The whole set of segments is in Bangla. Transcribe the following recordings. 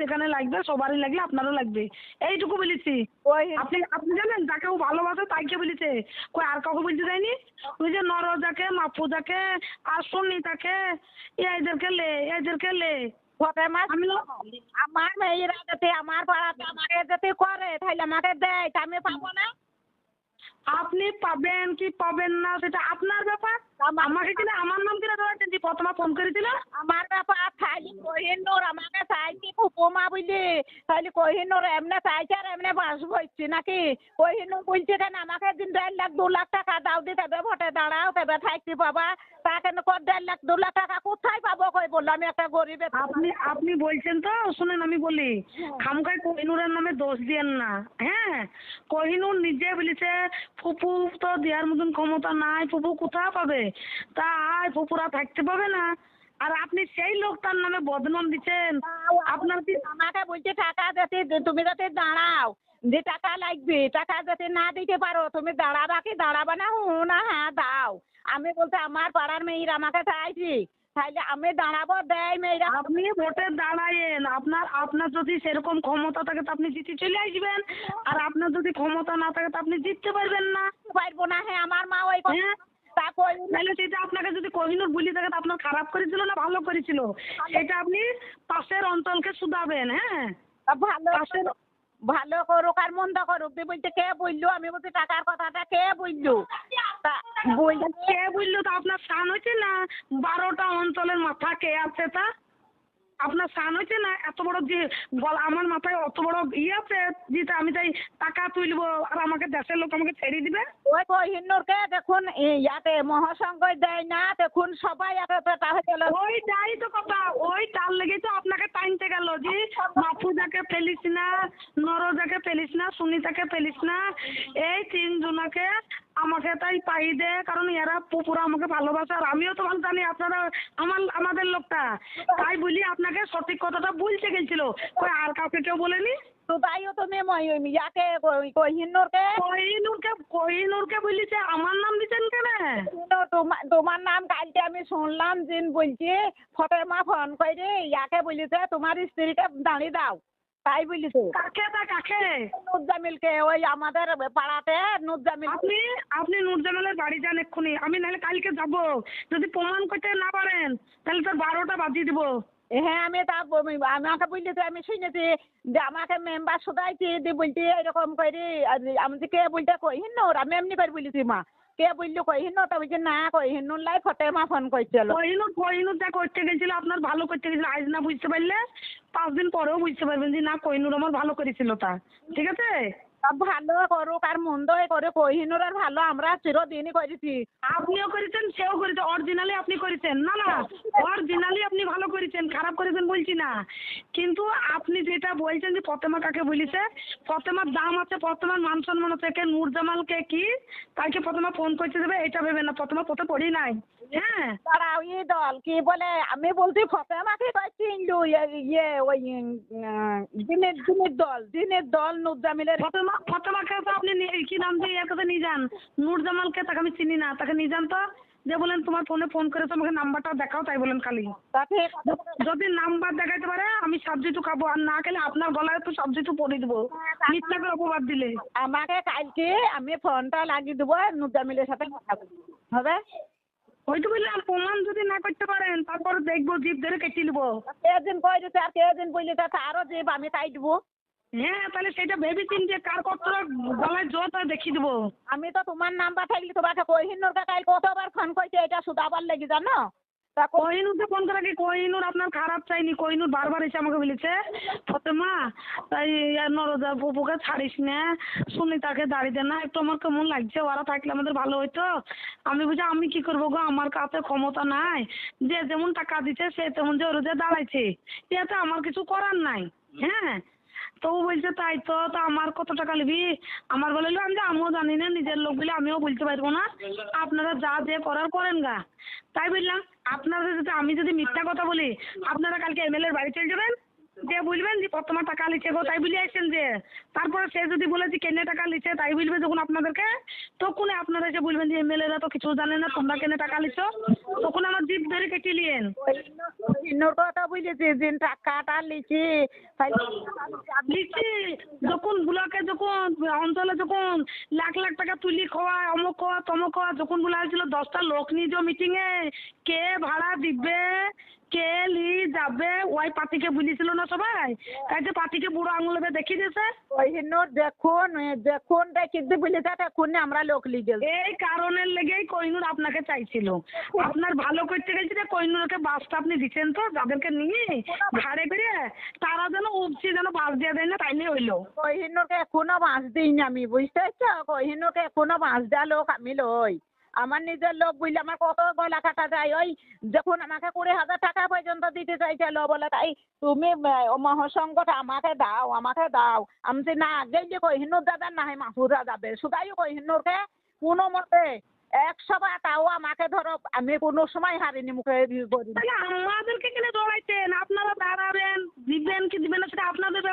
যেখানে লাগবে সবারই লাগলে আপনারও লাগবে। এইটুকু বলেছি। ওই আপনি আপনি জানেন যাকে ও ভালোবাসে তাইকে বলেছে? কই আর কাউকে বলতে যায়নি ওই যে নরজাকে মাফুজাকে আর সুনিতাকে এদেরকে লে এদেরকে লে। আমার মেয়েরা যাতে আমার পাড়াতে আমাকে যাতে করে তাহলে আমাকে দেয় আমি পাবো না? আপনি পাবেন কি পাবেন না সেটা আপনার ব্যাপার। আমাকে কিনা আমার নাম কিনা ধরেছেন যে প্রথমে ফোন করেছিল? আমার ব্যাপার তাহলে কহিনুর আমাকে চাইছি ফুপুমা তাহলে কহিনুর এমনি চাইছে আর এমনি বাস বইছি নাকি? কহিনুর বলছে কেন আমাকে দিন দেড় লাখ, দু লাখ টাকা দাও দি তবে ভোটে দাঁড়াও তবে থাকতে পাবা তা কেন কর দেড় লাখ, দু লাখ টাকা কোথায় পাবো কই বলল আমি একটা গরিব আপনি আপনি বলছেন তো, শুনেন আমি বলি, খামখাই কোহিনুরের নামে দোষ দিয়েন না। হ্যাঁ কোহিনুর নিজে বলেছে, ফুপু তো দেওয়ার মতন ক্ষমতা নাই, ফুপু কোথায় পাবে? তা ফুপুরা থাকতে পাবে না। আর আপনি সেই লোকটার নামে বদনাম দিচ্ছেন? আপনার কি আমাকে বলছে টাকা যাতে তুমি যাতে দাঁড়াও। যে টাকা লাগবে টাকা যাতে না দিতে পারো তুমি দাঁড়াবা কি দাঁড়াবা না? হু না হ্যাঁ দাও আমি বলতে আমার পাড়ার মেয়েরা আমাকে চাইছি। তাইলে আমি দাঁড়াবো দেয় মেয়েরা। আপনি ভোটে দাঁড়ায়েন। আপনার আপনার যদি সেরকম ক্ষমতা থাকে তো আপনি জিতে চলে আসবেন। আর আপনার যদি ক্ষমতা না থাকে তো আপনি জিততে পারবেন না। পারব না হ্যাঁ আমার মা ওই তাহলে সেটা আপনাকে যদি কোহিনুর বলি থাকে আপনার খারাপ করেছিল না ভালো করেছিল? সেটা আপনি পাশের অঞ্চলকে শুধাবেন হ্যাঁ? ভালো পাশের ভালো করুক আর মন্দ করুক। তুই বলছে কে বলল? আমি বলছি টাকার কথাটা কে বলল? কে বলল? তো আপনার সান হয়েছে না? বারোটা অঞ্চলের মাথা কে আছে তা? আপনার সান হয়েছে না? এত বড় যে বল আমার মাথায় অত বড় ইয়ে আছে যেটা আমি তাই টাকা তুলবো আর আমাকে দেশের লোক আমাকে ছেড়ে দিবে? ওই কহিনুরকে দেখুন ইয়াতে মহাসংঘ দেয় না দেখুন সবাই এত টাকা হয়ে গেল। ওইটাই তো কথা ওই তার লেগেই তো আপনাকে টাইমতে গেল যে মাফুজাকে ফেলিস না নরজাকে ফেলিস না সুনিতাকে ফেলিস না এই তিনজনাকে আমাকে তাই পাই দে কারণ এরা পুপুরা আমাকে ভালোবাসে আর আমিও তো ভালো জানি আপনারা আমার আমাদের লোকটা। তাই বলি আপনাকে সঠিক কথাটা বলতে গেছিল। কই আর কাউকে কেউ বলেনি? তো তাইও মই- ইয়াকে কহিনুরকে। কোহিনুরকে কোহিনুরকে বলিছে আমার নাম দিচ্ছেন কেন? তো তোমার তোমার নাম কালকে আমি শুনলাম যে বলছি ফতেমা ফোন করে ইয়াকে বলিছে তোমার স্ত্রীকে দাঁড়িয়ে দাও। তাই বলিছে কাকে তা কাকে? নুজ্জামিলকে ওই আমাদের পাড়াতে নুজ্জামিল আপনি আপনি নুরজামালের বাড়ি যান এক্ষুনি। আমি নাহলে কালকে যাব। যদি প্রমাণ করতে না পারেন তাহলে তোর বারোটা বাজিয়ে দিব। হ্যাঁ আমি তা আমাকে বলছি আমি শুনেছি যে আমাকে মেম্বার শুধাইছি দিয়ে বলছি এরকম করে আমি কে বলতে কহিনুর আমি এমনি করে বলেছি মা। কে বলল কহিনুর তা বলছে না কহিনুর লাই ফতেমা ফোন করছিল কোহিনুর কোহিনুর যা করতে গেছিল, আপনার ভালো করতে গেছিল, আজ না বুঝতে পারলে পাঁচ দিন পরেও বুঝতে পারবেন যে না, কোহিনুর আমার ভালো করেছিল তা। ঠিক আছে? তা ভালো করুক আর মন্দই করে কহিনুর আর ভালো আমরা চিরদিনই করেছি। আপনিও করেছেন সেও করেছে অরিজিনালি আপনি করেছেন না না অরিজিনালি আপনি ভালো করেছেন খারাপ করেছেন বলছি না। কিন্তু আপনি যেটা বলছেন যে ফতেমা কাকে বলিছে ফতেমার দাম আছে ফতেমার মান সম্মান আছে কে নূরজামালকে কি তাকে ফতেমা ফোন করতে দেবে এটা ভেবে না ফতেমা পথে পড়ি নাই। হ্যাঁ। তারাও ই দল কি বলে? আমি বলছি ফতেমাকে কয়েছি ইয়ে ওই দিনের দিনের দল দিনের দল নুজ্জামিলের ফতেমা ফতেমাকে তো আপনি কি নাম দিয়ে এর নিয়ে যান? নূরজামালকে তাকে আমি চিনি না তাকে নিয়ে যান তো। যে বলেন তোমার ফোনে ফোন করেছে আমাকে নাম্বারটা দেখাও তাই বলেন খালি। যদি নাম্বার দেখাইতে পারে আমি সবজিটু খাব আর না খেলে আপনার গলায় তো সবজিটু পরে দেবো। মিথ্যা করে অপবাদ দিলে। আমাকে কালকে আমি ফোনটা লাগিয়ে দেবো নুজ্জামিলের সাথে কথা হবে? বললাম প্রমাণ যদি না তারপর দেখব জিপ ধরে কেটে নেব। কে দিন কই দিতে আর কে দিন বললি তা তারও যে আমি তাই দেবো। হ্যাঁ তাহলে সেটা ভেবে চিনতে কার কত গলায় জোর দেখিয়ে দেবো। আমি তো তোমার নাম্বার থাকলে তোমাকে কহিনুর কাকাই কতবার ফোন করছে এটা শুধাবার লেগে জানো? তা কোহিনুরকে ফোন করে কি? কোহিনুর আপনার খারাপ চাইনি? কোহিনুর বারবার এসে আমাকে বলেছে, ফতেমা, তাই নরদা বুবুকে ছাড়িস না। সুনিতাকে দাঁড়িয়ে দে না। একটু আমার কেমন লাগছে? ওরা থাকলে আমাদের ভালো হইতো। আমি বুঝি, আমি কি করব গো? আমার কাছে ক্ষমতা নাই। যে যেমন টাকা দিচ্ছে সে তেমন যে ওরা যে দাঁড়াইছে। এতে আমার কিছু করার নাই। হ্যাঁ? তো ও বলছে, তাই তো, তা আমার কত টাকা নিবি? আমার বলে আমি যে আমিও জানি না। নিজের লোক বলে আমিও বলতে পারব না। আপনারা যা যে করার করেন গা। তাই বললাম আপনারা যদি আমি যদি মিথ্যা কথা বলি আপনারা কালকে এমএলএর বাড়ি চলে যাবেন? যে বলবেন যে প্রথমে টাকা লিখে গো তাই বলে আসছেন যে। তারপরে সে যদি বলে যে কেনে টাকা লিখে তাই বলবে যখন আপনাদেরকে তখন আপনারা এসে বলবেন যে এমএলএরা তো কিছু জানে না তোমরা কেনে টাকা লিখছো তখন আমার জিপ ধরে কেটে কহিনুর কথা বুঝেছি যে টাকাটা লিখি তাহলে লিখছি যখন ব্লকে যখন অঞ্চলে যখন লাখ লাখ টাকা তুলি খাওয়া অমুক খাওয়া তমুক খাওয়া যখন বলা হয়েছিল দশটা লোক নিয়ে মিটিংয়ে কে ভাড়া দিবে? কে লি যাবে? ওই পার্টিকে বলেছিল না সবাই? তাই যে পার্টিকে বুড়ো আঙুলে দেখিয়ে দিয়েছে কহিনুর দেখুন দেখুন দেখিতে বলেছে তখন আমরা লোক লিগেল এই কারণের লেগেই কইনুর আপনাকে চাইছিল। আপনার ভালো করতে গেছি যে কইনুরকে বাসটা আপনি দিচ্ছেন তো যাদেরকে নিয়ে ঘাড়ে করে তারা যেন উপচি যেন বাস দিয়ে দেয় না তাইলে হইল। কহিনুরকে এখনও বাঁশ দিইনি আমি বুঝতে পারছ? কহিনুরকে এখনও বাঁশ দেওয়া লোক আমি লই। আমার নিজের লোক বুঝলে আমার কত গলা কাটা যায়। ওই যখন আমাকে কুড়ি হাজার টাকা পর্যন্ত দিতে চাইছিল বলে তাই তুমি আহ, মহাসংঘটা আমাকে দাও আমাকে দাও। আমি না গেলে কহিনুর দাদা না হয় মাসুরা যাবে। শুধাই কহিনুরকে কোনো মতে একশো বার তাও আমাকে ধরো আমি কোনো সময় হারিনি মুখে। আমাদেরকে কেন দৌড়াইছেন আপনারা দাঁড়াবেন দিবেন কি দিবেন না সেটা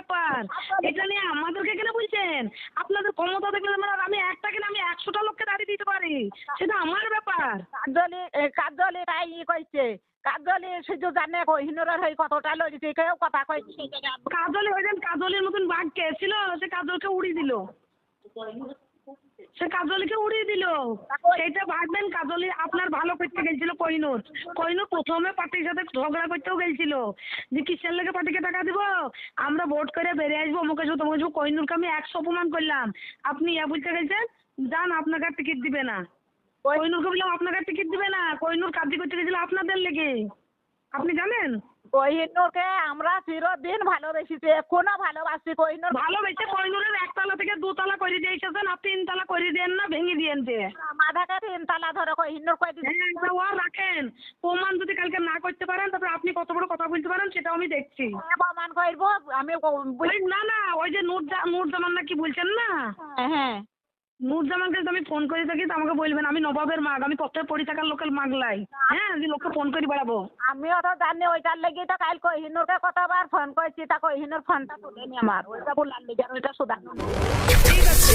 ব্যাপার? এটা নিয়ে আমাদেরকে কেন বলছেন? আপনাদের ক্ষমতা দেখলে আমরা- আমি একটা কেন আমি একশোটা লোককে দাঁড়িয়ে দিতে পারি? সেটা আমার ব্যাপার। কাজলি কাজলি তাই ই কইছে। কাজলি শুধু জানে হয়ে কতটা লড়িছে কেউ কথা কইছে। কাজলি হয়ে যান কাজলির মতন বাঘ কে? ছিল সে কাজলকে উড়ি দিল। সে কাজলিকে উড়িয়ে দিল। সেইটা ভাববেন কাজলি, আপনার ভালো করতে গেছিল কইনুর কইনুর প্রথমে পার্টির সাথে ঝগড়া করতেও গেছিল যে কিসের লেগে পার্টিকে টাকা দিব? আমরা ভোট করে বেরিয়ে আসব অমুক আসব তোমাকে আসব কইনুরকে আমি একশো অপমান করলাম। আপনি ইয়া বুঝতে গেছেন? যান, আপনাকে টিকিট দিবে না। কইনুরকে বললাম, আপনাকে টিকিট দিবে না। কইনুর কাজ করতে গেছিল আপনাদের লেগে। আপনি জানেন? কহিনুরকে আমরা চিরদিন ভালোবেসেছি এখনও ভালোবাসি কহিনুর ভালোবেসে কইনুরের একতলা থেকে দুতলা করে দিয়ে এসেছেন আর তিনতলা করে দেন না ভেঙে দিয়েন যে। মাথাকে তিনতলা ধরে কহিনুর দিছে হ্যাঁ ও রাখেন। প্রমাণ যদি কালকে না করতে পারেন তারপরে আপনি কত বড় কথা বলতে পারেন সেটাও আমি দেখছি। প্রমাণ করব আমি না না ওই যে নূর নূর জামান না কি বলছেন না? হ্যাঁ, হ্যাঁ নূর জামানকে যদি আমি ফোন করে থাকি তো আমাকে বলবেন আমি নবাবের মাগ আমি কত পড়ি থাকার লোকের মাগলাই হ্যাঁ আমি লোককে ফোন করে বেড়াবো। আমিও তো জানি ওইটার লেগে তো কাল কহিনুরকে কতবার ফোন করেছি তা কহিনুর ফোনটা তুলেনি আমার। ওইটা বললাম ওইটা সুদা ঠিক আছে।